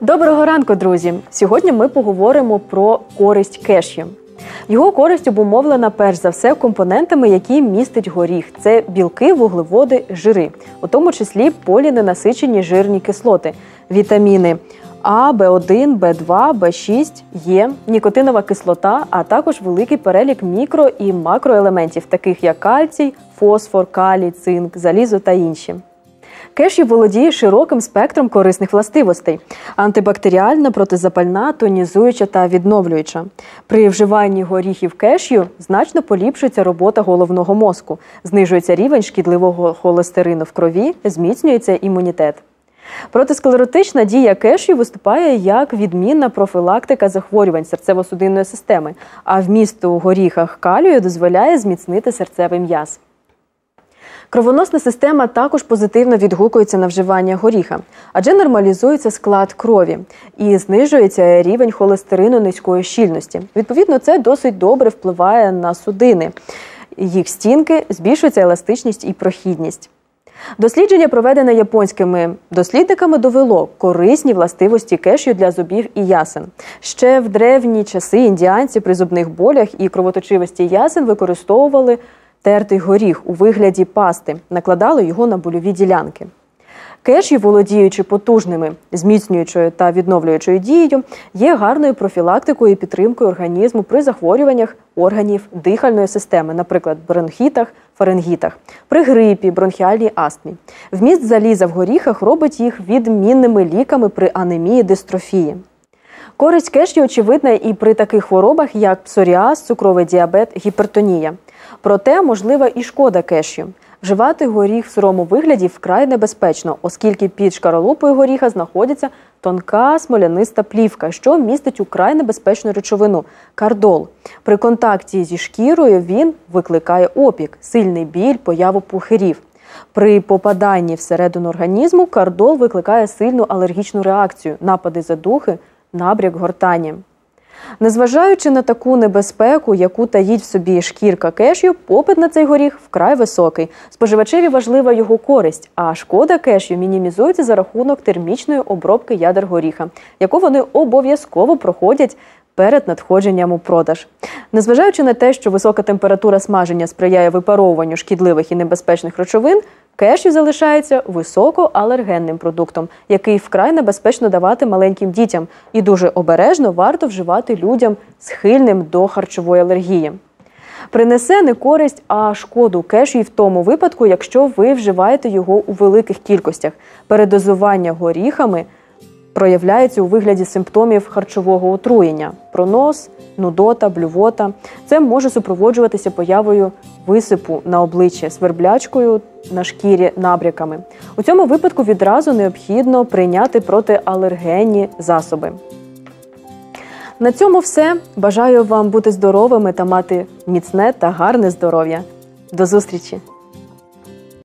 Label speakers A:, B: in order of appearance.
A: Доброго ранку, друзі! Сьогодні ми поговоримо про користь кешю. Його користь обумовлена перш за все компонентами, які містить горіх. Це білки, вуглеводи, жири, у тому числі поліненасичені жирні кислоти, вітаміни А, Б1, Б2, Б6, Є, нікотинова кислота, а також великий перелік мікро і макроелементів, таких як кальцій, фосфор, калій, цинк, залізо та інші. Кешю володіє широким спектром корисних властивостей: антибактеріальна, протизапальна, тонізуюча та відновлююча. При вживанні горіхів кешю значно поліпшується робота головного мозку, знижується рівень шкідливого холестерину в крові, зміцнюється імунітет. Протисклеротична дія кешю виступає як відмінна профілактика захворювань серцево-судинної системи, а вміст у горіхах калію дозволяє зміцнити серцевий м'яз. Кровоносна система також позитивно відгукується на вживання горіха, адже нормалізується склад крові і знижується рівень холестерину низької щільності. Відповідно, це досить добре впливає на судини. Їх стінки збільшується еластичність і прохідність. Дослідження, проведене японськими дослідниками, довело корисні властивості кешю для зубів і ясен. Ще в древні часи індіанці при зубних болях і кровоточивості ясен використовували тертий горіх у вигляді пасти, накладали його на больові ділянки. Кеші, володіючи потужними, зміцнюючою та відновлюючою дією, є гарною профілактикою і підтримкою організму при захворюваннях органів дихальної системи, наприклад, бронхітах, фаренгітах, при грипі, бронхіальній астмі. Вміст заліза в горіхах робить їх відмінними ліками при анемії дистрофії. Користь кешю очевидна і при таких хворобах, як псоріаз, цукровий діабет, гіпертонія. Проте можлива і шкода кешю. Вживати горіх в сирому вигляді вкрай небезпечно, оскільки під шкаралупою горіха знаходиться тонка смоляниста плівка, що містить украй небезпечну речовину кардол. При контакті зі шкірою він викликає опік, сильний біль, появу пухирів. При попаданні всередину організму кардол викликає сильну алергічну реакцію, напади задухи, набряк гортані. Незважаючи на таку небезпеку, яку таїть в собі шкірка кешю, попит на цей горіх вкрай високий. Споживачеві важлива його користь, а шкода кешю мінімізується за рахунок термічної обробки ядер горіха, яку вони обов'язково проходять. Перед надходженням у продаж, незважаючи на те, що висока температура смаження сприяє випаровуванню шкідливих і небезпечних речовин, Кешю залишається високоалергенним продуктом, який вкрай небезпечно давати маленьким дітям, і дуже обережно варто вживати людям схильним до харчової алергії. Принесе не користь, а шкоду кешю і в тому випадку, якщо ви вживаєте його у великих кількостях. Передозування горіхами проявляється у вигляді симптомів харчового отруєння пронос, нудота, блювота. Це може супроводжуватися появою висипу на обличчі, сверблячкою на шкірі набряками. У цьому випадку відразу необхідно прийняти протиалергенні засоби. На цьому все. Бажаю вам бути здоровими та мати міцне та гарне здоров'я. До зустрічі!